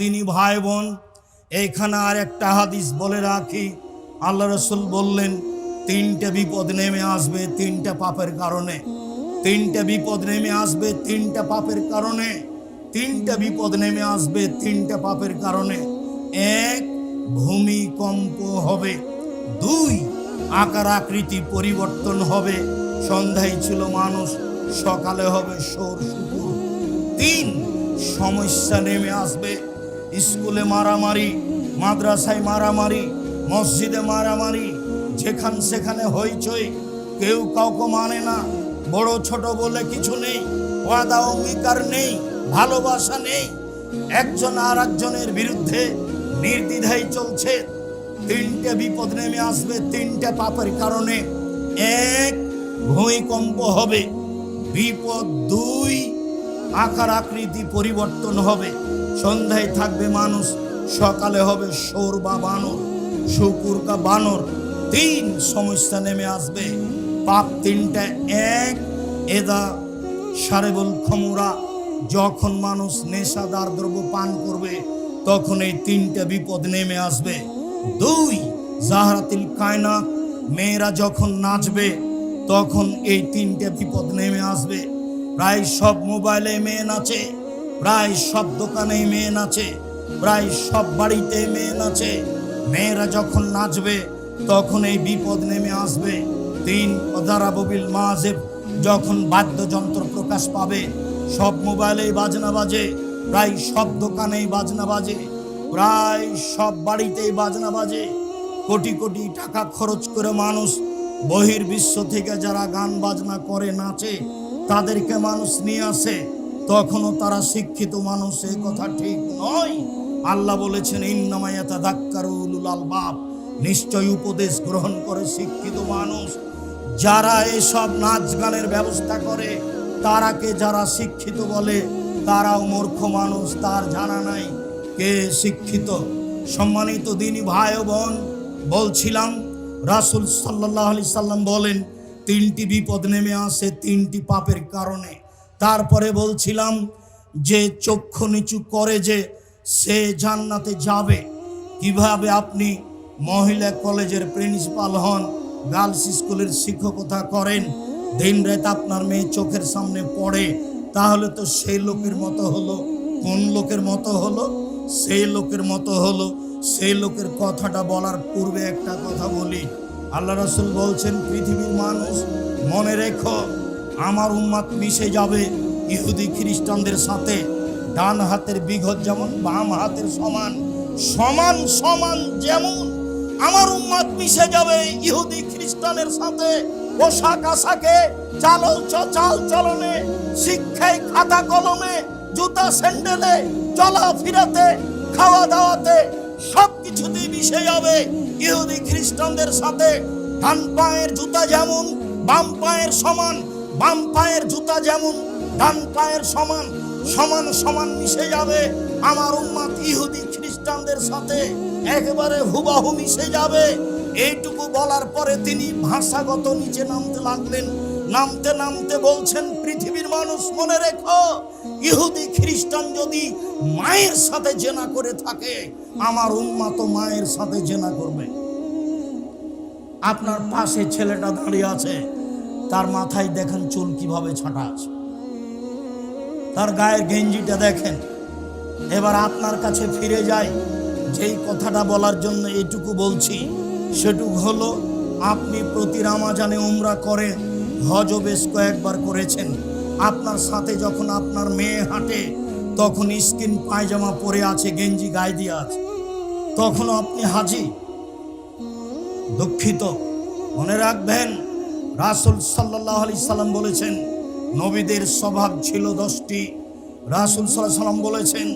দিনী ভাই বোন এইখানে আর একটা হাদিস বলে রাখি। আল্লাহ রসুল বললেন, তিনটে বিপদ নেমে আসবে তিনটে পাপের কারণে। তিনটে বিপদ নেমে আসবে তিনটে পাপের কারণে। তিনটে বিপদ নেমে আসবে তিনটে পাপের কারণে। এক, ভূমিকম্প হবে। দুই, আকার আকৃতি পরিবর্তন হবে। সন্ধ্যায় ছিল মানুষ, সকালে হবে সোর শুকুর তিন, সমস্যা নেমে আসবে। স্কুলে মারামারি, মাদ্রাসায় মারামারি, মসজিদে মারামারি, যেখান সেখানে হইচই, কেউ কাউকে মানে না, বড় ছোট বলে কিছু নেই, ওয়াদা অঙ্গীকার নেই, ভালোবাসা নেই, একজন আর একজনের বিরুদ্ধে নির্দ্বিধায় চলছে, তিনটে বিপদ নেমে আসবে তিনটে পাপের কারণে, এক ভূমিকম্প হবে, বিপদ দুই, আকার আকৃতি পরিবর্তন হবে। সন্ধ্যায় থাকবে মানুষ, সকালে হবে সোর বা বানর শুকুর বা বানর। তিন সমস্যা নেমে আসবে। পাপ তিনটা এক, এদা সারেবল খমুরা। যখন মানুষ নেশাদার দ্রব্য পান করবে, তখন এই তিনটে বিপদ নেমে আসবে। দুই, জাহারাতিল কায়নাত, মেয়েরা যখন নাচবে, তখন এই তিনটে বিপদ নেমে আসবে। প্রায় সব মোবাইলে মেয়ে নাচে। প্রায় সব দোকানে মেয়ে নাচে, প্রায় সব বাড়িতে মেয়ে নাচে। মেয়েরা যখন নাচবে, তখন এই বিপদ নেমে আসবে। তিন অদারাববিল মাজেব যখন বাদ্যযন্ত্র প্রকাশ পাবে, সব মোবাইলেই বাজনা বাজে, প্রায় সব দোকানেই বাজনা বাজে, প্রায় সব বাড়িতেই বাজনা বাজে। কোটি কোটি টাকা খরচ করে মানুষ বহির বিশ্ব থেকে যারা গান বাজনা করে, নাচে, তাদেরকে মানুষ নিয়ে আসে। তখনও তারা শিক্ষিত মানুষ, এই কথা ঠিক নয়। আল্লাহ বলেছেন ইন্নামায়াতা দাক্কারুল আলবাব। নিশ্চয় উপদেশ গ্রহণ করে শিক্ষিত মানুষ। যারা এসব নাচ গানের ব্যবস্থা করে, তারাকে যারা শিক্ষিত বলে, তারাও মূর্খ মানুষ, তার জানা নাই কে শিক্ষিত। সম্মানিত দিনী ভাই বোন, বলছিলাম, রাসুল সাল্লাহ আলি সাল্লাম বলেন, তিনটি বিপদ নেমে আসে তিনটি পাপের কারণে। তারপরে বলছিলাম যে চক্ষু নিচু করে যে সে জান্নাতে যাবে। কীভাবে আপনি মহিলা কলেজের প্রিন্সিপাল হন, গার্লস স্কুলের শিক্ষকতা করেন, দিন রাত আপনার মেয়ে চোখের সামনে পড়ে, তাহলে তো সেই লোকের মতো হলো, কোন লোকের মতো হলো? সেই লোকের মতো হলো, সেই লোকের কথাটা বলার পূর্বে একটা কথা বলি। আল্লাহ রসুল বলছেন, পৃথিবীর মানুষ, মনে রেখো আমার উম্মাত মিশে যাবে ইহুদি খ্রিস্টানদের সাথে। ডান হাতের বিঘত যেমন, বাম হাতের সমান। সমান সমান, যেমন। আমার উম্মাদ মিশে যাবে ইহুদি খ্রিস্টানের সাথে। পোশাক আশাকে, চালল চ- চাল চলনে, শিক্ষায় খাতা কলমে, জুতা স্যান্ডেলে চলা ফিরাতে খাওয়া দাওয়াতে সব কিছুতেই মিশে যাবে ইহুদি খ্রিস্টানদের সাথে। ডান পায়ের জুতা যেমন, বাম পায়ের সমান। বাম পায়ের জুতা যেমন, ডান পায়ের সমান সমান সমান মিশে যাবে। আমার উম্মাত ইহুদি খ্রিস্টানদের সাথে একবারে হুবাহু মিশে যাবে। এইটুকু বলার পরে তিনি ভাষাগত নিচে নামতে লাগলেন। নামতে নামতে বলছেন, পৃথিবীর মানুষ মনে রেখো, ইহুদি খ্রিস্টান যদি মায়ের সাথে জেনা করে থাকে, আমার উন্মাত মায়ের সাথে জেনা করবে। আপনার পাশে ছেলেটা দাঁড়িয়ে আছে। তার মাথায় দেখেন চুল কীভাবে ছাটা আছে। তার গায়ের গেঞ্জিটা দেখেন। এবার আপনার কাছে ফিরে যায় যেই কথাটা বলার জন্য এটুকু বলছি, সেটুকু হলো, আপনি প্রতি রামাজানে উমরা করে হজ বেশ কয়েকবার করেছেন। আপনার সাথে যখন আপনার মেয়ে হাঁটে, তখন স্কিন পায়জামা পরে আছে, গেঞ্জি গায়ে দিয়ে আছে। তখনও আপনি হাজি। দুঃখিত। মনে রাখবেন রাসুল সাল্লাহ আলি সাল্লাম বলেছেন, নবীদের স্বভাব ছিল দশটি। রাসুল সাল্লাহ সাল্লাম বলেছেন,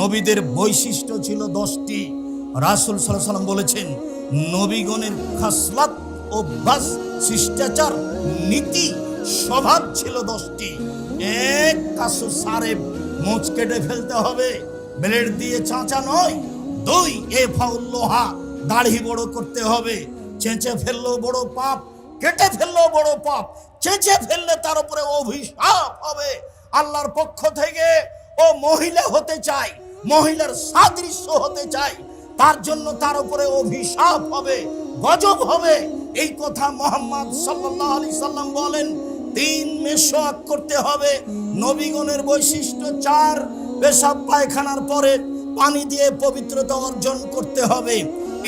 নবীদের বৈশিষ্ট্য ছিল দশটি। রাসুল সাল্লাহ সাল্লাম বলেছেন, নবীগণের খাসলাত অভ্যাস শিষ্টাচার, নীতি, স্বভাব ছিল দশটি। এক কাসু সারে মোচ কেটে ফেলতে হবে, ব্লেড দিয়ে চাঁচা নয়, দুই এ ফাউল লোহা, দাড়ি বড় করতে হবে, চেঁচে ফেললেও বড় পাপ কেটে ফেললেও বড় পাপ, চেঁচে ফেললে তার উপরে অভিশাপ হবে। আল্লাহর পক্ষ থেকে ও মহিলা হতে চায় মহিলার সাদৃশ্য হতে চায় তার জন্য তার উপরে অভিশাপ হবে, গজব হবে। এই কথা মোহাম্মদ সাল্লাল্লাহু আলাইহি সাল্লাম বলেন, তিন মেশোয়াক করতে হবে। নবীগণের বৈশিষ্ট্য চার, পেশাব পায়খানার পরে পানি দিয়ে পবিত্রতা অর্জন করতে হবে।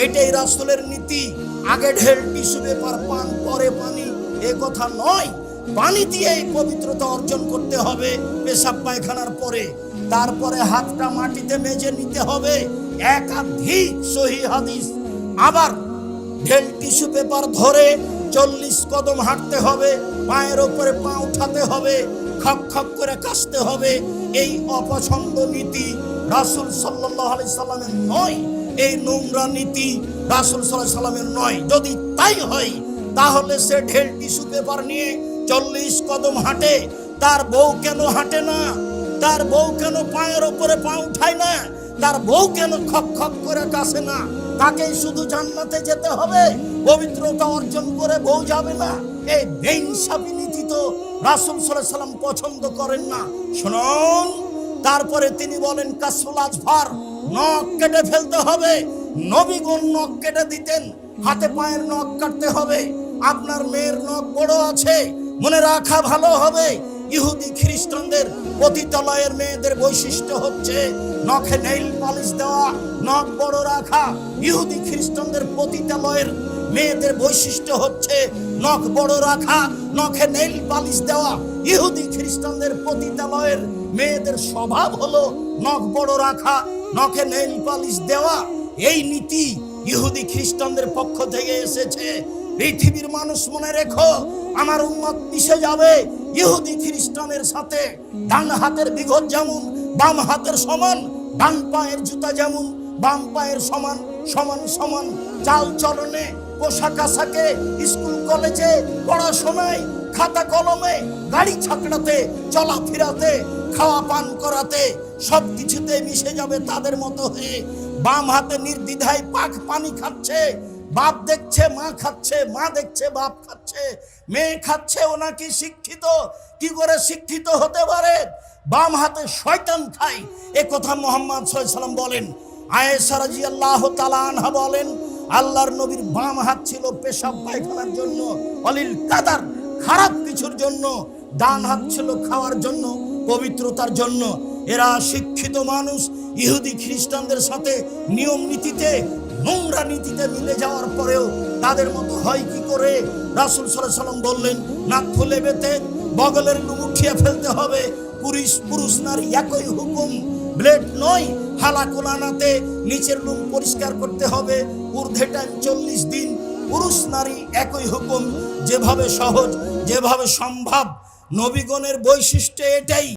এটাই রাসূলের নীতি। আগে ঢেল টিস্যু পেপার, পান, পরে পানি। এ কথা নয়। পানি দিয়ে এই পবিত্রতা অর্জন করতে হবে পেশাব পায়খানার পরে। তারপরে হাতটা মাটিতে মেজে নিতে হবে। একাধিক সহি হাদিস। আবার ঢেল টিস্যু পেপার ধরে চল্লিশ কদম হাঁটতে হবে, পায়ের ওপরে পা উঠাতে হবে, খপ খপ করে কাশতে হবে। এই অপছন্দ নীতি রাসুল সাল্লাহ আলি সাল্লামের নয়। এই নোংরা নীতি রাসুল সাল্লাহ নয়। যদি তাই হয়, তাহলে সে ঢেল টিস্যু পেপার নিয়ে চল্লিশ কদম হাঁটে, তার বউ কেন হাঁটে না? তার বউ কেন পায়ের ওপরে পা উঠায় না? তার বউ কেন খপ খপ করে কাছে না? তাকেই শুধু জান্নাতে যেতে হবে। পবিত্রতা অর্জন করে বউ যাবে না। এই বেইনসাফি নীতি তো রাসুল সাল্লাহ সাল্লাম পছন্দ করেন না। শুনুন, তারপরে তিনি বলেন, কাসুল আজফার নখ কেটে ফেলতে হবে। নবীগুণ নখ কেটে দিতেন। হাতে পায়ের নখ কাটতে হবে। আপনার মেয়ের নখ বড় আছে। মনে রাখা ভালো হবে। ইহুদি খ্রিস্টানদের পতিতালয়ের মেয়েদের বৈশিষ্ট্য হচ্ছে নখে নেইল পালিশ দেওয়া, নখ বড় রাখা। ইহুদি খ্রিস্টানদের পতিতালয়ের মেয়েদের বৈশিষ্ট্য হচ্ছে নখ বড় রাখা, নখে নেইল পালিশ দেওয়া। ইহুদি খ্রিস্টানদের পতিতালয়ের মেয়েদের স্বভাব হলো নখ বড় রাখা নখে নেইল পালিশ দেওয়া, এই নীতি ইহুদি খ্রিস্টানদের পক্ষ থেকে এসেছে। পৃথিবীর মানুষ মনে রেখো, আমার উন্মত মিশে যাবে ইহুদি খ্রিস্টানের সাথে। ডান হাতের বিঘত যেমন, বাম হাতের সমান, ডান পায়ের জুতা যেমন, বাম পায়ের সমান সমান সমান। চাল চলনে, পোশাক আশাকে, স্কুল কলেজে, পড়াশোনায়, খাতা কলমে, গাড়ি ছাকড়াতে, চলাফেরাতে, খাওয়া পান করাতে সব কিছুতে মিশে যাবে তাদের মতো হয়ে। বাম হাতে নির্দ্বিধায় পাক পানি খাচ্ছে, বাপ দেখছে, মা খাচ্ছে, মা দেখছে, বাপ খাচ্ছে। মেয়ে খাচ্ছে, ও নাকি শিক্ষিত, কি করে শিক্ষিত হতে পারে? বাম হাতে শয়তান খায়। এ কথা মোহাম্মদ সাল্লাম বলেন। আয়েশা রাদিয়াল্লাহু তাআলা আনহা বলেন, আল্লাহর নবীর বাম হাত ছিল পেশাব পায়খানার জন্য, অলিল কাদার খারাপ কিছুর জন্য, ডান হাত ছিল খাওয়ার জন্য, পবিত্রতার জন্য। এরা শিক্ষিত মানুষ, ইহুদি খ্রিস্টানদের সাথে নিয়ম নীতিতে, নোংরা নীতিতে মিলে যাওয়ার পরেও তাদের মতো হয় কি করে? রাসুল সাল্লাম বললেন নাক ফুলে বেতে বগলের উঠিয়ে ফেলতে হবে। পুরুষ পুরুষ নারী একই হুকুম। ব্লেড নয় হালা কোলানাতে নিচের লুম পরিষ্কার করতে হবে। ঊর্ধ্বে টাইম চল্লিশ দিন, পুরুষ নারী একই হুকুম। যেভাবে সহজ, যেভাবে সম্ভব, নবীগণের বৈশিষ্ট্য এটাই।